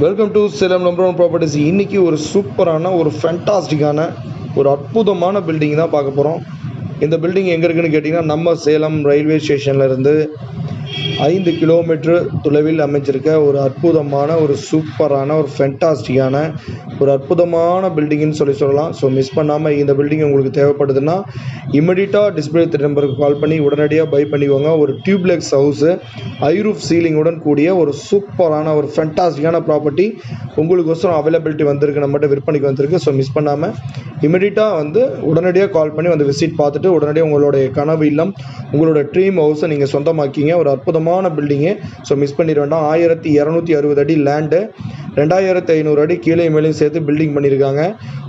Welcome to Salem number one properties இன்றைக்கி ஒரு சூப்பரான ஒரு ஃபென்டாஸ்டிக்கான ஒரு அற்புதமான பில்டிங் தான் பார்க்க போகிறோம் இந்த பில்டிங் எங்கே இருக்குன்னு கேட்டிங்கன்னா நம்ம சேலம் ரயில்வே ஸ்டேஷன்லேருந்து ஐந்து கிலோமீட்டர் தொலைவில் அமைஞ்சிருக்க ஒரு அற்புதமான ஒரு சூப்பரான ஒரு ஃபென்டாஸ்டிக்கான ஒரு அற்புதமான பில்டிங்னு சொல்லி சொல்லலாம். ஸோ மிஸ் பண்ணாமல் இந்த பில்டிங் உங்களுக்கு தேவைப்படுதுன்னா இமிடியட்டாக டிஸ்பிளே நம்பருக்கு கால் பண்ணி உடனடியாக பை பண்ணிக்கோங்க. ஒரு டியூப்லெக்ஸ் ஹவுஸு ஐரூஃப் சீலிங்குடன் கூடிய ஒரு சூப்பரான ஒரு ஃபென்டாஸ்டிக்கான ப்ராப்பர்ட்டி உங்களுக்கோசரம் அவைலபிலிட்டி வந்திருக்கு நம்மகிட்ட விற்பனைக்கு வந்திருக்கு. ஸோ மிஸ் பண்ணாமல் இமிடியட்டாக வந்து உடனடியாக கால் பண்ணி வந்து விசிட் பார்த்துட்டு உடனடியாக உங்களுடைய கனவு இல்லம் உங்களோட ட்ரீம் ஹவுஸை நீங்கள் சொந்தமாக்கிங்க. ஒரு அற்புதமான பில்டிங்கு ஸோ மிஸ் பண்ணிட வேண்டாம். ஆயிரத்தி இரநூத்தி அறுபது அடி லேண்டு ரெண்டாயிரத்தி ஐநூறு அடி கீழே மேலேயும் சேர்த்து பில்டிங் பண்ணியிருக்காங்க.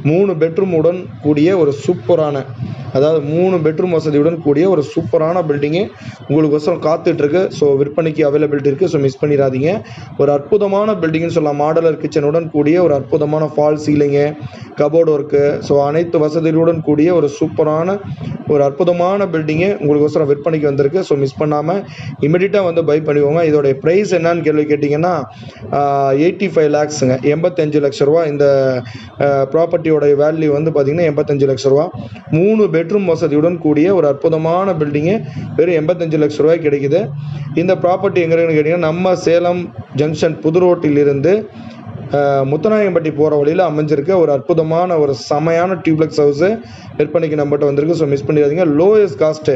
மூணு பெட்ரூமுடன் கூடிய ஒரு சூப்பரான அதாவது மூணு பெட்ரூம் வசதியுடன் கூடிய ஒரு சூப்பரான பில்டிங்கு உங்களுக்கோசரம் காத்துட்ருக்கு. ஸோ விற்பனைக்கு அவைலபிலிட்டி இருக்குது ஸோ மிஸ் பண்ணிடாதீங்க ஒரு அற்புதமான பில்டிங்னு சொல்லலாம். மாடலர் கிச்சனுடன் கூடிய ஒரு அற்புதமான fall ceiling cupboard work so அனைத்து வசதிகளுடன் கூடிய ஒரு சூப்பரான ஒரு அற்புதமான பில்டிங்கு உங்களுக்கோசரம் விற்பனைக்கு வந்திருக்கு. ஸோ மிஸ் பண்ணாமல் இமிடியட்டாக வந்து பை பண்ணிக்கோங்க. இதோடைய ப்ரைஸ் என்னன்னு கேள்வி கேட்டிங்கன்னா எயிட்டி ஃபைவ் லேக்ஸுங்க எண்பத்தஞ்சு லட்ச ரூபா. இந்த ப்ராப்பர்ட்டியோடைய வேல்யூ வந்து பார்த்திங்கன்னா எண்பத்தஞ்சு லட்ச ரூபா. மூணு பெட்ரூம் வசதியுடன் கூடிய ஒரு அற்புதமான பில்டிங்கு வெறும் எண்பத்தஞ்சு லட்ச ரூபாய் கிடைக்குது. இந்த ப்ராப்பர்ட்டி எங்கே கேட்டிங்கன்னா நம்ம சேலம் ஜங்ஷன் புது ரோட்டிலிருந்து இருந்து முத்தநாயகம்பட்டி போகிற வழியில் அமைஞ்சிருக்க ஒரு அற்புதமான ஒரு செமையான டியூப்ளெக்ஸ் ஹவுஸு விற்பனைக்கு நம்மகிட்ட வந்திருக்கு. ஸோ மிஸ் பண்ணிடாதீங்க. லோயஸ்ட் காஸ்ட்டு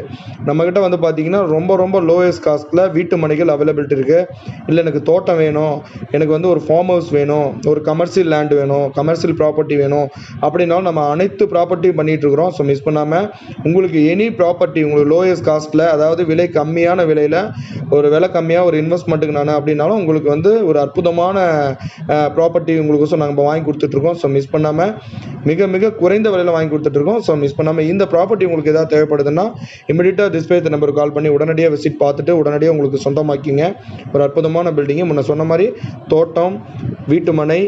நம்மக்கிட்ட வந்து பார்த்தீங்கன்னா ரொம்ப ரொம்ப லோயஸ்ட் காஸ்ட்டில் வீட்டு மனைகள் அவைலபிலிட்டி இருக்குது இல்லை எனக்கு தோட்டம் வேணும். எனக்கு வந்து ஒரு ஃபார்ம் ஹவுஸ் வேணும். ஒரு கமர்ஷியல் லேண்ட் வேணும். கமர்ஷியல் ப்ராப்பர்ட்டி வேணும். அப்படின்னாலும் நம்ம அனைத்து ப்ராப்பர்ட்டியும் பண்ணிகிட்டு இருக்கிறோம். ஸோ மிஸ் பண்ணாமல் உங்களுக்கு எனி ப்ராப்பர்ட்டி உங்களுக்கு லோயஸ்ட் காஸ்ட்டில் அதாவது விலை கம்மியான விலையில் ஒரு விலை கம்மியாக ஒரு இன்வெஸ்ட்மெண்ட்டுக்கு நான் அப்படின்னாலும் உங்களுக்கு வந்து ஒரு அற்புதமான ப்ராப்பர்ட்டி உங்களுக்கு ஸோ நாங்கள் வாங்கி கொடுத்துட்ருக்கோம். ஸோ மிஸ் பண்ணாமல் மிக மிக குறைந்த விலையில் வாங்கி கொடுத்துட்ருக்கோம். ஸோ மிஸ் பண்ணாமல் இந்த ப்ராப்பர்ட்டி உங்களுக்கு எதாவது தேவைப்படுதுன்னா இமிடியட்டாக டிஸ்பிளே நம்பருக்கு கால் பண்ணி உடனடியாக விசிட் பார்த்துட்டு உடனடியாக உங்களுக்கு சொந்தமாக்கிங்க. ஒரு அற்புதமான பில்டிங்கு முன்ன சொன்ன மாதிரி தோட்டம் வீட்டு மனை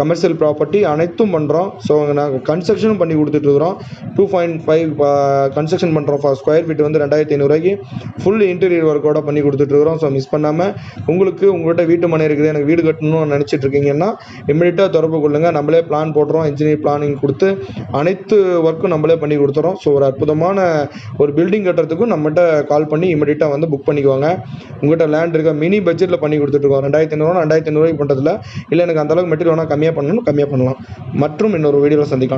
கமர்ஷியல் ப்ராப்பர்ட்டி அனைத்தும் பண்ணுறோம் ஸோ நாங்கள் கன்ஸ்ட்ரக்ஷனும் பண்ணி கொடுத்துட்ருக்குறோம் டூ பாயிண்ட் ஃபைவ் கன்ஸ்ட்ரக்ஷன் பண்ணுறோம் ஃபார் ஸ்கொயர் ஃபீட் வந்து ரெண்டாயிரத்தி ஐநூறுரூவாய்க்கு ஃபுல் இன்டீரியர் ஒர்க்கோட பண்ணி கொடுத்துட்ருக்குறோம் ஸோ மிஸ் பண்ணாமல் உங்களுக்கு உங்கள்கிட்ட வீட்டு மனை இருக்குது எனக்கு வீடு கட்டணும்னு நினச்சிட்டு இருக்கீங்கன்னா இம்மிடியட்டாக தொடர்பு கொள்ளுங்கள் நம்மளே பிளான் போடுறோம். இன்ஜினியர் பிளானிங் கொடுத்து அனைத்து ஒர்க்கும் நம்மளே பண்ணி கொடுத்துறோம். ஸோ ஒரு அற்புதமான ஒரு பில்டிங் கட்டுறதுக்கும் நம்மகிட்ட கால் பண்ணி இமிடியட்டாக வந்து புக் பண்ணிக்குவாங்க. உங்கள்கிட்ட லேண்ட் இருக்க? மினி பட்ஜெட்டில் பண்ணி கொடுத்துட்ருக்கோம் ரெண்டாயிரத்தி ஐநூறுவா ரெண்டாயிரத்தி ஐநூறுவாய்க்கு பண்ணுறதுல இல்லை எனக்கு அந்தளவுக்கு மெட்டீரியல் வேணால் கம்மியாக பண்ணணும் கம்மியாக பண்ணலாம். மற்றும் இன்னொரு வீடியோவில் சந்திக்கலாம்.